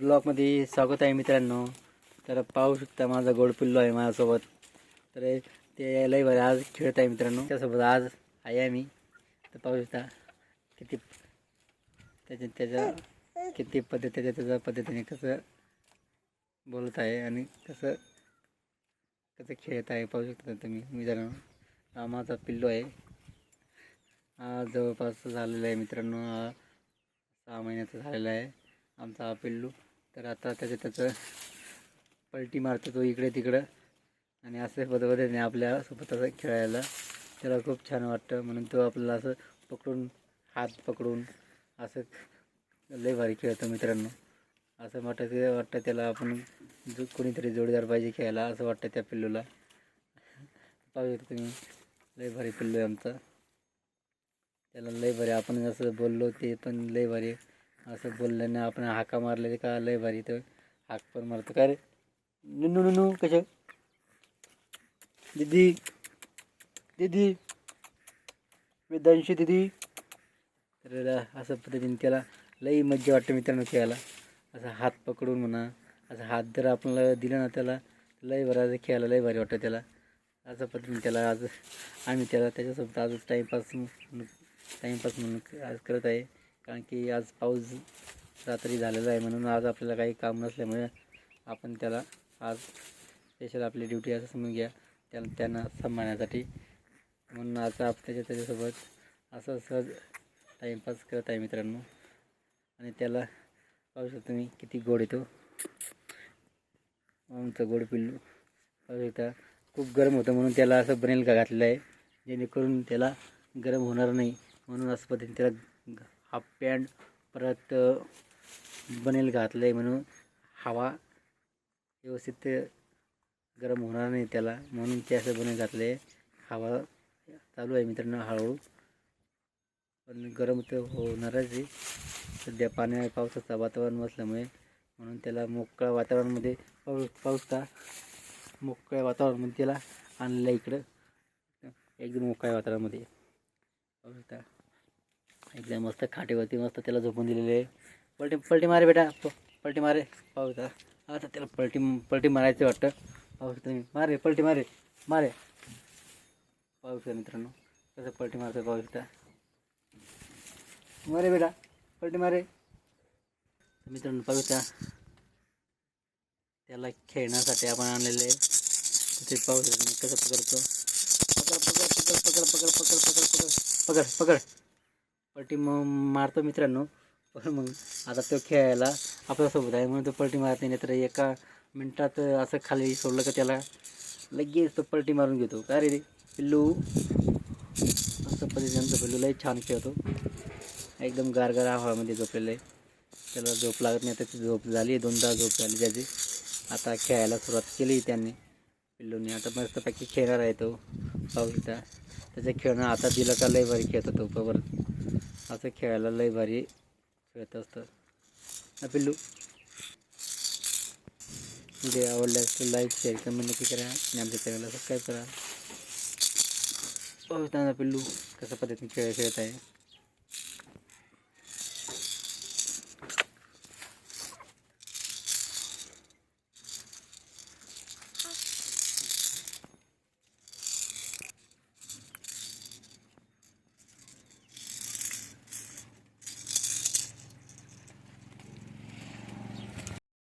ब्लॉगमध्ये स्वागत आहे मित्रांनो. तर पाहू शकता माझा गोड पिल्लो आहे माझ्यासोबत. तर ते लय बरं आज खेळत आहे मित्रांनो. त्यासोबत आज आहे आम्ही तर पाहू शकता किती त्याच्या त्याच्या किती पद्धत त्याच्या त्याच्या पद्धतीने कसं बोलत आहे आणि कसं कसं खेळत आहे पाहू शकता तुम्ही. मित्रांनो हा माझा पिल्लो आहे. हा जवळपास झालेला आहे मित्रांनो. हा सहा महिन्याचा झालेला आहे आमचा हा पिल्लू. तर आता त्याचं त्याचं पलटी मारतो तो इकडे तिकडं. आणि असे पद्धतीने आपल्यासोबत असं खेळायला. त्याला खूप छान वाटतं. म्हणून तो आपल्याला असं पकडून हात पकडून असं लय भारी खेळतो मित्रांनो. असं वाटतं वाटतं त्याला आपण जो कोणीतरी जोडीदार पाहिजे खेळायला असं वाटतं त्या पिल्लूला. पाहू शकतो तुम्ही लय भारी पिल्लू आहे आमचा. त्याला लय भारी आपण जसं बोललो ते पण लय भारी असं बोलल्याने आपण हाका मारले का? लय भारी तर हाक पण मारतो. का रे? नुनू नुनू कशा? दीदी दीदी वेदांशी दीदी. तर असं पद्धतीने त्याला लई मज्जा वाटते मित्रांनो खेळायला. असं हात पकडून म्हणा असं हात जर आपल्याला दिला ना त्याला लय बरं खेळायला लय भारी वाटतं त्याला. असं पद्धतीने त्याला आज आम्ही त्याला त्याच्यासोबत आज टाईमपास टाईमपास म्हणून आज करत आहे. कारण की आज पाऊस रात्री झालेला आहे म्हणून आज आपल्याला काही काम नसल्यामुळे आपण त्याला आज स्पेशल आपली ड्युटी असं समजून घ्या. त्याला त्यांना सांभाळण्यासाठी. म्हणून आज आप त्याच्या त्याच्यासोबत असं सहज टाईमपास करत आहे मित्रांनो. आणि त्याला पाहू शकता तुम्ही किती गोड येतो. आमचं गोड पिल्लू. पाहू शकता खूप गरम होतं म्हणून त्याला असं बनेल का घातलेलं आहे. जेणेकरून त्याला गरम होणार नाही. म्हणून असं पद्धतीने त्याला हाफ पॅन्ट परत बनेल घातलं आहे म्हणून हवा व्यवस्थित गरम होणार नाही त्याला म्हणून ते असं बनेल घातलं आहे हवा चालू आहे मित्रांनो हळूहळू पण गरम तर होणारच आहे. सध्या पाण्या पावसाचं वातावरण असल्यामुळे म्हणून त्याला मोकळ्या वातावरणामध्ये पाऊस पाऊस का मोकळ्या वातावरणामध्ये त्याला आणलं इकडं. एकदम मोकळ्या वातावरणामध्ये. पाऊस शकता एकदम मस्त खाटेवरती मस्त त्याला झोपून दिलेले आहे. पलटी पलटी मारे बेटा पलटी मारे. पाहू शकता. आता त्याला पलटी पलटी मारायचं वाटतं. पाहू शकता मी मारे पलटी मारे मारे. पाहू शकता मित्रांनो. कसं पलटी मारतं पाहू शकता. मारे बेटा पलटी मारे. मित्रांनो पाहू शकता. त्याला खेळण्यासाठी आपण आणलेले तिथे पाहू शकता मी कसं पकडतो. पकड पकड पकड पकड पकड पकड पकड पकड पकड. पलटी मग मारतो मित्रांनो. पण मग आता तो खेळायला आपल्यासोबत आहे. म्हणून तो पलटी मारत नाही तर एका मिनटात असं खाली सोडलं का त्याला लगेच तो पलटी मारून घेतो. का रे पिल्लू. असं पद्धतीने आमचं पिल्लू लई छान खेळतो. एकदम गारगार हवामध्ये झोपलेलं आहे. त्याला झोप लागत नाही त्याची झोप झाली दोनदा झोप झाली त्याची. आता खेळायला सुरुवात केली त्यांनी. पिल्लूने आता मस्तपैकी खेळणार आहे तो. पाहू त्याचं खेळणं आता दिलं का लय भारी खेळतो तो बरोबर. असं खेळायला लय भारी खेळत असतं पिल्लू. व्हिडिओ आवडल्यास लाईक शेअर कमेंट नक्की करा. आणि आमच्या चॅनलला सबस्क्राईब करा. पिल्लू कशा पद्धतीने खेळ खेळत आहे